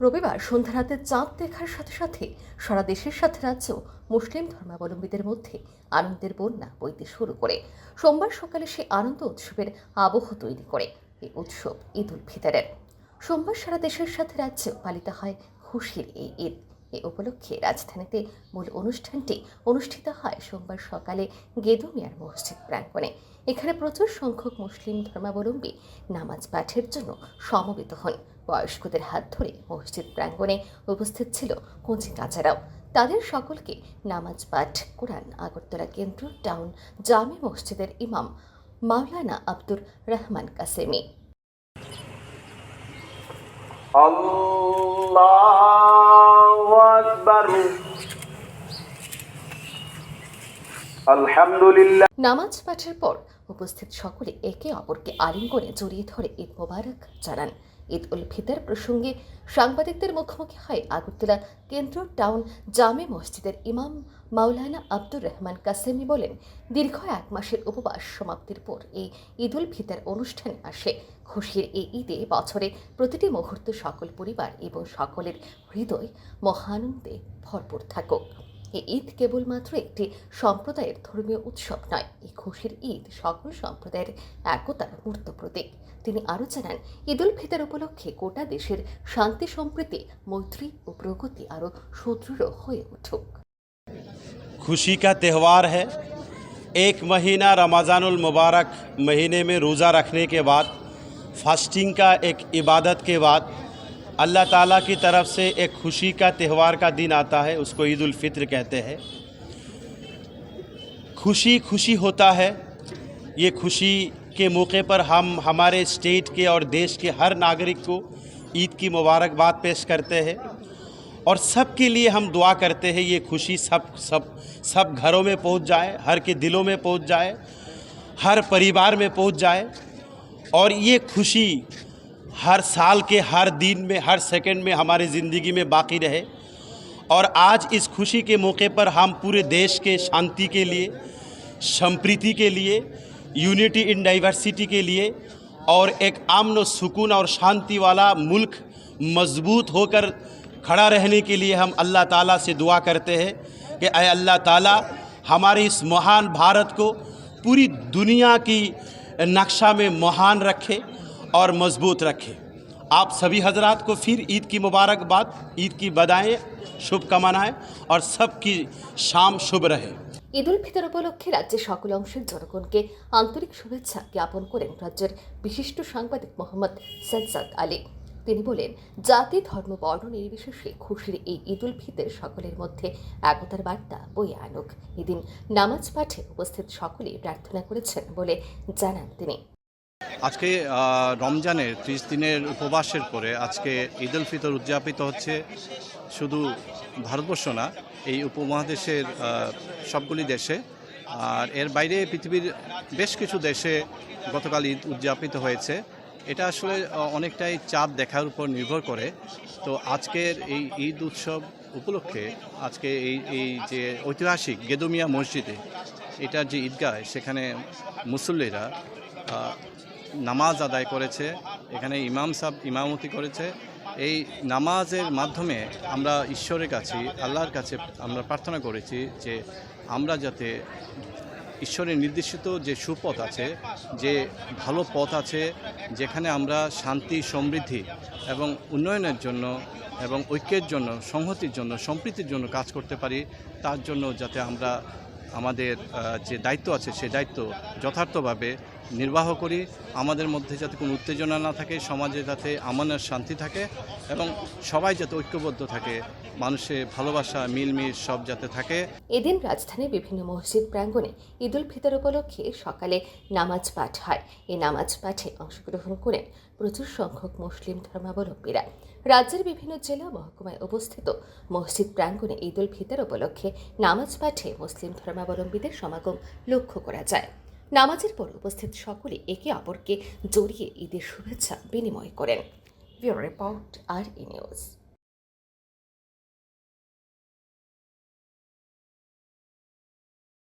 রবিবার সন্ধ্যা রাতে চাঁদ দেখার সাথে সাথে সারা দেশের সাথে রাজ্যেও মুসলিম ধর্মাবলম্বীদের মধ্যে আনন্দের বন্যা বইতে শুরু করে। সোমবার সকালে সে আনন্দ উৎসবের আবহ তৈরি করে এই উৎসব ঈদ উল ফিতরের। সোমবার সারা দেশের সাথে রাজ্যেও পালিত হয় খুশির এই ঈদ। এ উপলক্ষে রাজধানীতে মূল অনুষ্ঠানটি অনুষ্ঠিত হয় সোমবার সকালে গেদুমিয়ার মসজিদ প্রাঙ্গণে। এখানে প্রচুর সংখ্যক মুসলিম ধর্মাবলম্বী নামাজ পাঠের জন্য সমবেত হন। বয়স্কদের হাত ধরে মসজিদ প্রাঙ্গণে উপস্থিত ছিল কঞ্চি কাঁচারাও তাদের সকলকে নামাজ পাঠ, কোরআন, আগরতলা কেন্দ্র, টাউন, জামে মসজিদের ইমাম মাওলানা আব্দুর রহমান কাসেমি। আল্লাহ নামাজ পাঠের পর উপস্থিত সকলে একে অপরকে আলিঙ্গনে জড়িয়ে ধরে ঈদ মোবারক জানান। ঈদ উল ফিতর প্রসঙ্গে সাংবাদিকদের মুখোমুখি হয় আগরতলা কেন্দ্র টাউন জামে মসজিদের ইমাম মাওলানা আব্দুর রহমান কাসেমি বলেন, দীর্ঘ এক মাসের উপবাস সমাপ্তির পর এই ঈদ উল ফিতর অনুষ্ঠানে আসে। খুশির এই ঈদে বছরে প্রতিটি মুহূর্ত সকল পরিবার এবং সকলের হৃদয় মহানন্দে ভরপুর থাকুক। এই ঈদ কেবলমাত্র একটি সম্প্রদায়ের ধর্মীয় উৎসব নয় এই খুশির ঈদ সকল সম্প্রদায়ের একতার মূর্ত প্রতীক তিনি আরও জানান ঈদ উল ফিতর উপলক্ষে গোটা দেশের শান্তি সম্প্রীতি মৈত্রী ও প্রগতি আরও সুদৃঢ় হয়ে উঠুক खुशी का त्यौहार है एक महीना रमज़ानुल मुबारक महीने में रोज़ा रखने के बाद फास्टिंग का एक इबादत के बाद अल्लाह ताला की तरफ़ से एक खुशी का त्यौहार का दिन आता है, उसको ईद उल फित्र कहते हैं। खुशी खुशी होता है। ये खुशी के मौके पर हम, हमारे स्टेट के और देश के हर नागरिक को ईद की मुबारकबाद पेश करते हैं। और सब के लिए हम दुआ करते हैं, ये खुशी सब सब सब घरों में पहुँच जाए, हर के दिलों में पहुँच जाए, हर परिवार में पहुँच जाए। और ये खुशी हर साल के हर दिन में, हर सेकंड में हमारी ज़िंदगी में बाकी रहे। और आज इस खुशी के मौके पर हम पूरे देश के शांति के लिए, संप्रीति के लिए यूनिटी इन डाइवर्सिटी के लिए और एक अमन सुकून और शांति वाला मुल्क मज़बूत होकर खड़ा रहने के लिए हम अल्लाह ताला से दुआ करते हैं कि अय अल्लाह ताला, हमारे इस महान भारत को पूरी दुनिया की नक्शा में महान रखे। और मजबूत रखे आप सभी हजरात को फिर ईद की मुबारकबाद ईद की बधाएं शुभकामनाएं और सबकी शाम शुभ रहे ঈদ উল ফিতর উপলক্ষে রাজ্যের সকল অংশের জনগণকে আন্তরিক শুভেচ্ছা জ্ঞাপন করেন রাজ্যের বিশিষ্ট সাংবাদিক মোহাম্মদ সাজ্জাদ আলী তিনি বলেন জাতি ধর্ম বর্ণ নির্বিশেষে খুশির এই ঈদ উল ফিতর সকলের মধ্যে একতার বার্তা বয়ে আনুক এদিন নামাজ পাঠে উপস্থিত সকলেই প্রার্থনা করেছেন বলে জানান তিনি আজকে রমজানের ত্রিশ দিনের উপবাসের পরে আজকে ঈদ উল ফিতর উদযাপিত হচ্ছে শুধু ভারতবর্ষ না, এই উপমহাদেশের সবগুলি দেশে। আর এর বাইরে পৃথিবীর বেশ কিছু দেশে গতকাল ঈদ উদযাপিত হয়েছে। এটা আসলে অনেকটাই চাপ দেখার উপর নির্ভর করে। তো আজকের এই ঈদ উৎসব উপলক্ষে আজকে এই এই যে ঐতিহাসিক গেদুমিয়া মসজিদে এটার যে ঈদগাহ, সেখানে মুসল্লিরা নামাজ আদায় করেছে, এখানে ইমাম সাহেব ইমামতি করেছে। এই নামাজের মাধ্যমে আমরা ঈশ্বরের কাছে, আল্লাহর কাছে আমরা প্রার্থনা করেছি যে আমরা যাতে ঈশ্বরের নির্দেশিত যে সুপথ আছে, যে ভালো পথ আছে, যেখানে আমরা শান্তি, সমৃদ্ধি এবং উন্নয়নের জন্য এবং ঐক্যের জন্য, সংহতির জন্য, সম্প্রীতির জন্য কাজ করতে পারি, তার জন্য যাতে আমরা আমাদের যে দায়িত্ব আছে সেই দায়িত্ব যথার্থভাবে নির্বাহ করি, আমাদের মধ্যে যাতে কোনো উত্তেজনা না থাকে, সমাজে যাতে আমানের শান্তি থাকে এবং সবাই যাতে ঐক্যবদ্ধ থাকে মানুষের ভালোবাসা, মিলমিশ সব যাতে থাকে। এদিন রাজধানীর বিভিন্ন মসজিদ প্রাঙ্গণে ঈদ উল ফিতর উপলক্ষে সকালে নামাজ পাঠ হয়। এই নামাজ পাঠে অংশগ্রহণ করেন প্রচুর সংখ্যক মুসলিম ধর্মাবলম্বীরা। রাজ্যের বিভিন্ন জেলা মহকুমায় অবস্থিত মসজিদ প্রাঙ্গণে ঈদ উল ফিতর উপলক্ষে নামাজ পাঠে মুসলিম ধর্মাবলম্বীদের সমাগম লক্ষ্য করা যায়। নামাজের পর উপস্থিত সকলে একে অপরকে জড়িয়ে ঈদের শুভেচ্ছা বিনিময় করেন। Report R E news.